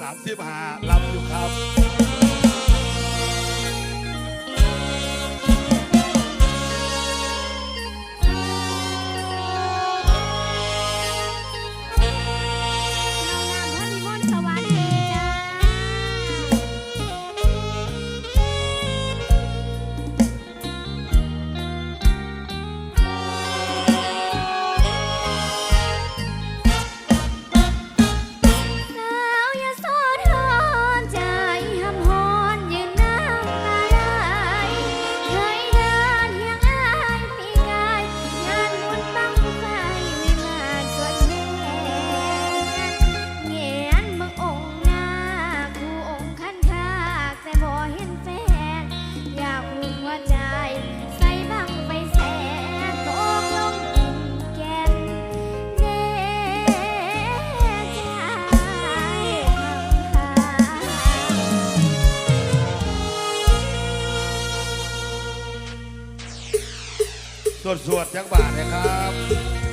สามสิบหาลำอยู่ครับ สวดสวดจักบาทนะครับ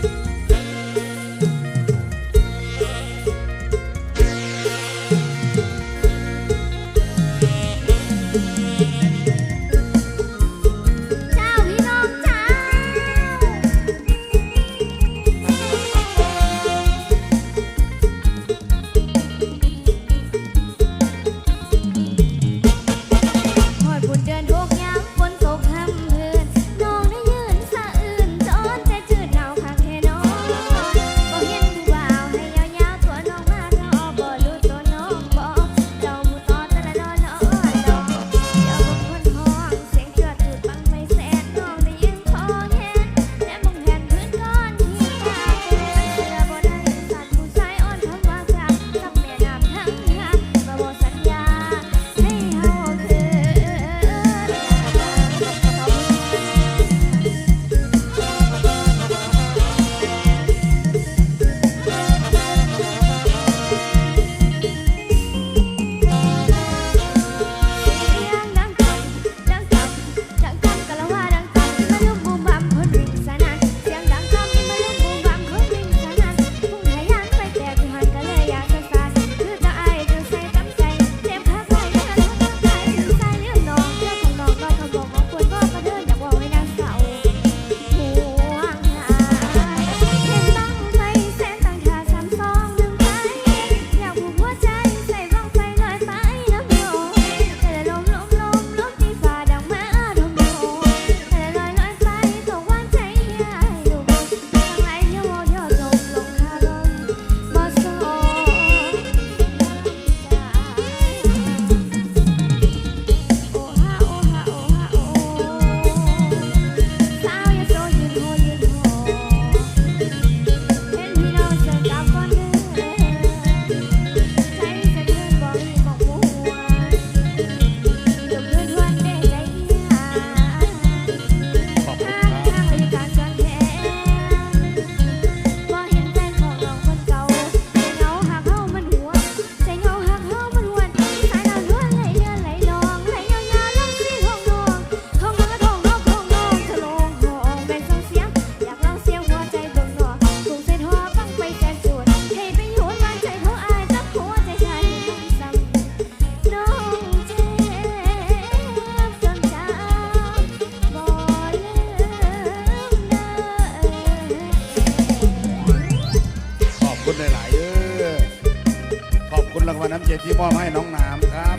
ที่มอบให้น้องน้ำครับ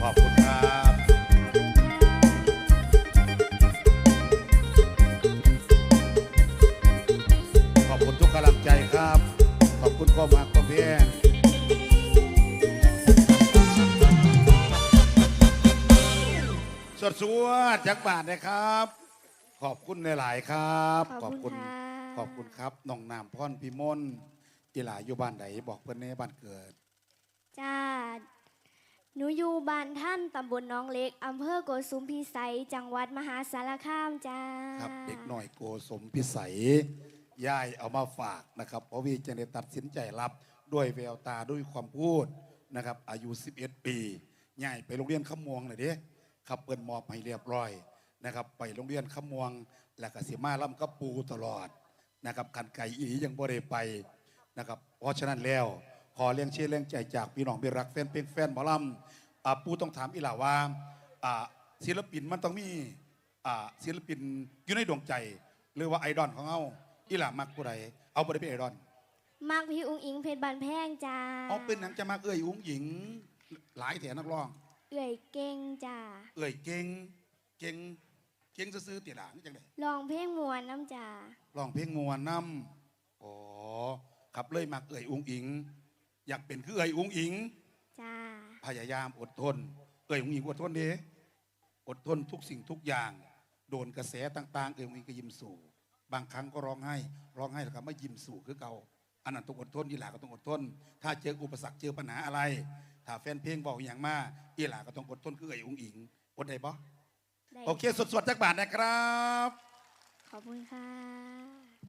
ขอบคุณครับ ขอบคุณทุกกำลังใจครับ ขอบคุณก็มหักควาเพียรสดสวดจักบาทนะครับ ขอบคุณในหลายครับ ขอบคุณ ขอบคุณครับน้องนามพ่อนพิมล อีหลาอยู่บ้านไหนบอกเพื่อนในบ้านเกิด จ้า หนูอยู่บ้านท่านตำบลน้องเล็กอำเภอโกสุมพิสัย จังหวัดมหาสารคามจ้าครับ เด็กหน่อยโกสมพิสัยยายเอามาฝากนะครับเพราะวีจะได้ตัดสินใจรับด้วยแววตาด้วยความพูดนะครับ อายุ 11 ปียายไปโรงเรียนขมวงเลยเด้ครับเปิดมอบให้เรียบร้อยนะครับ ไปโรงเรียนขมวง แล้วก็สิมาล่ำกระปูตลอดนะครับขันไก่อีหลียังบ่ได้ไป นะครับ เพราะฉะนั้นแล้วขอเลี้ยงเชื่อเลี้ยงใจจากพี่น้องเบรักแฟนเพลงแฟนหมอลำอ่าปูต้องถามอีหล่าว่าอ่าศิลปินมันต้องมีอ่าศิลปินอยู่ในดวงใจ หรือว่าไอดอลของเขาอีหล่ามักผู้ใดเอาบ่ได้เป็นไอดอลมากพี่อุ้งอิงเพชรบานแพงจ้าเอาเป็นหนังจะมักเอ้ยอุ้งหญิง หลายแถนักร้อง เอื่อยเก่งจ้าเอ้ยเก่งเก่งเก่งซื่อๆเตี๋ยด่านี่จังไดลองเพลงมวนน้ำจ้าร้องเพลงมวนนำอ๋อ ครับเลยมักเอ้ยอุ้งอิง อยากเป็นคือเอ้ยอุ้งอิง จ้า พยายามอดทน เอ่ยอุ้งอิงอดทนเด้อดทนทุกสิ่งทุกอย่าง โดนกระแสต่าง ๆ เอ่ยอุ้งอิงก็ยิ้มสู่ บางครั้งก็ร้องไห้ ร้องไห้แล้วก็ไม่ยิ้มสู่คือเก่าอันนั้นต้องอดทนอีหลาก็ต้องอดทน ถ้าเจออุปสรรคเจอปัญหาอะไร ถ้าแฟนเพลงบอกอย่างมาอีหลาก็ต้องอดทนคือเอ่ยอุ้งอิงอดได้ปะได้โอเคสดๆจากบาทนะครับ ขอบคุณค่ะ